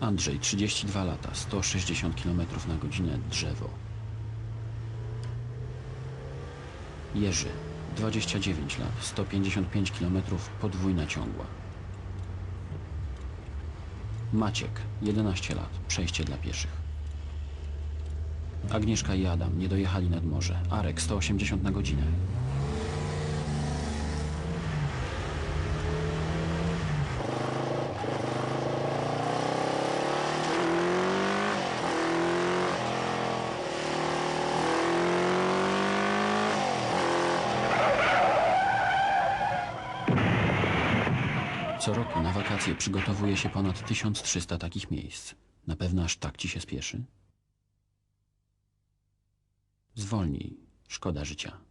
Andrzej, 32 lata, 160 km na godzinę, drzewo. Jerzy, 29 lat, 155 km, podwójna ciągła. Maciek, 11 lat, przejście dla pieszych. Agnieszka i Adam nie dojechali nad morze. Arek, 180 na godzinę. Co roku na wakacje przygotowuje się ponad 1300 takich miejsc. Na pewno aż tak ci się spieszy? Zwolnij, szkoda życia.